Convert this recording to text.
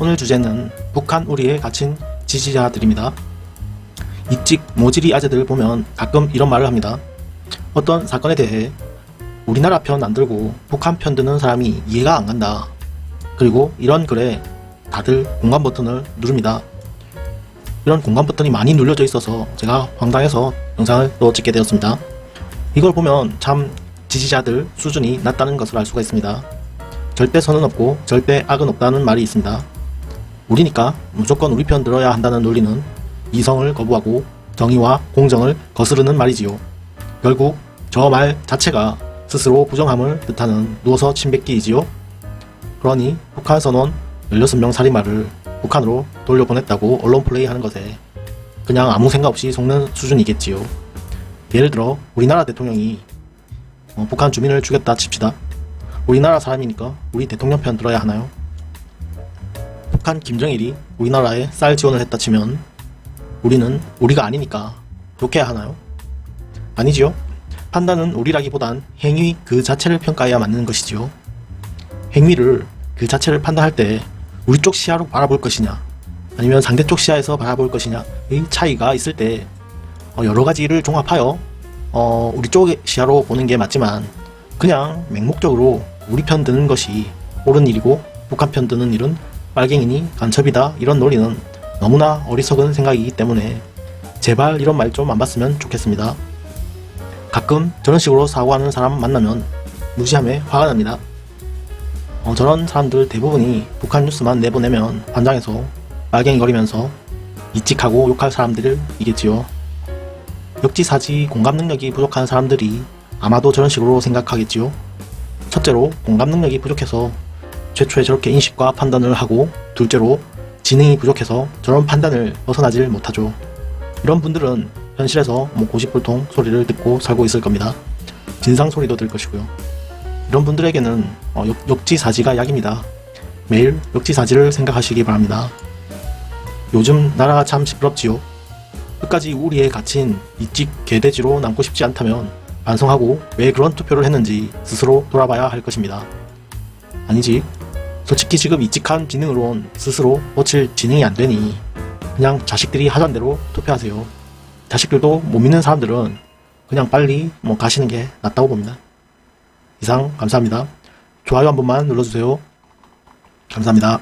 오늘 주제는 북한 우리에 갇힌 지지자들입니다. 이찍 모지리 아재들 보면 가끔 이런 말을 합니다. 어떤 사건에 대해 우리나라 편 안 들고 북한 편 드는 사람이 이해가 안 간다. 그리고 이런 글에 다들 공감 버튼을 누릅니다. 이런 공감 버튼이 많이 눌려져 있어서 제가 황당해서 영상을 또 찍게 되었습니다. 이걸 보면 참 지지자들 수준이 낮다는 것을 알 수가 있습니다. 절대 선은 없고 절대 악은 없다는 말이 있습니다. 우리니까 무조건 우리 편 들어야 한다는 논리는 이성을 거부하고 정의와 공정을 거스르는 말이지요. 결국 저 말 자체가 스스로 부정함을 뜻하는 누워서 침뱉기이지요. 그러니 북한 선원 16명 살인마를 북한으로 돌려보냈다고 언론 플레이하는 것에 그냥 아무 생각 없이 속는 수준이겠지요. 예를 들어 우리나라 대통령이 어, 북한 주민을 죽였다 칩시다. 우리나라 사람이니까 우리 대통령 편 들어야 하나요? 북한 김정일이 우리나라에 쌀 지원을 했다 치면 우리는 우리가 아니니까 욕해야 하나요? 아니지요. 판단은 우리라기보단 행위 그 자체를 평가해야 맞는 것이지요. 행위를 그 자체를 판단할 때 우리 쪽 시야로 바라볼 것이냐 아니면 상대 쪽 시야에서 바라볼 것이냐 의 차이가 있을 때 어, 여러 가지를 종합하여 어, 우리 쪽 시야로 보는 게 맞지만 그냥 맹목적으로 우리 편 드는 것이 옳은 일이고 북한 편 드는 일은 빨갱이니 간첩이다 이런 논리는 너무나 어리석은 생각이기 때문에 제발 이런 말 좀 안 봤으면 좋겠습니다. 가끔 저런 식으로 사고하는 사람 만나면 무시함에 화가 납니다. 어, 저런 사람들 대부분이 북한 뉴스만 내보내면 반장에서 빨갱이거리면서 이직하고 욕할 사람들이겠지요. 역지사지 공감 능력이 부족한 사람들이 아마도 저런 식으로 생각하겠지요. 첫째로 공감 능력이 부족해서 최초에 저렇게 인식과 판단을 하고 둘째로 지능이 부족해서 저런 판단을 벗어나질 못하죠. 이런 분들은 현실에서 뭐 고집불통 소리를 듣고 살고 있을 겁니다. 진상 소리도 들 것이고요. 이런 분들에게는 어, 역, 역지사지가 약입니다. 매일 역지사지를 생각하시기 바랍니다. 요즘 나라가 참 시끄럽지요. 끝까지 우리에 갇힌 이찍 개돼지로 남고 싶지 않다면 반성하고 왜 그런 투표를 했는지 스스로 돌아봐야 할 것입니다. 아니지. 솔직히 지금 이직한 지능으론 스스로 고칠 지능이 안 되니 그냥 자식들이 하던 대로 투표하세요. 자식들도 못 믿는 사람들은 그냥 빨리 뭐 가시는 게 낫다고 봅니다. 이상 감사합니다. 좋아요 한 번만 눌러주세요. 감사합니다.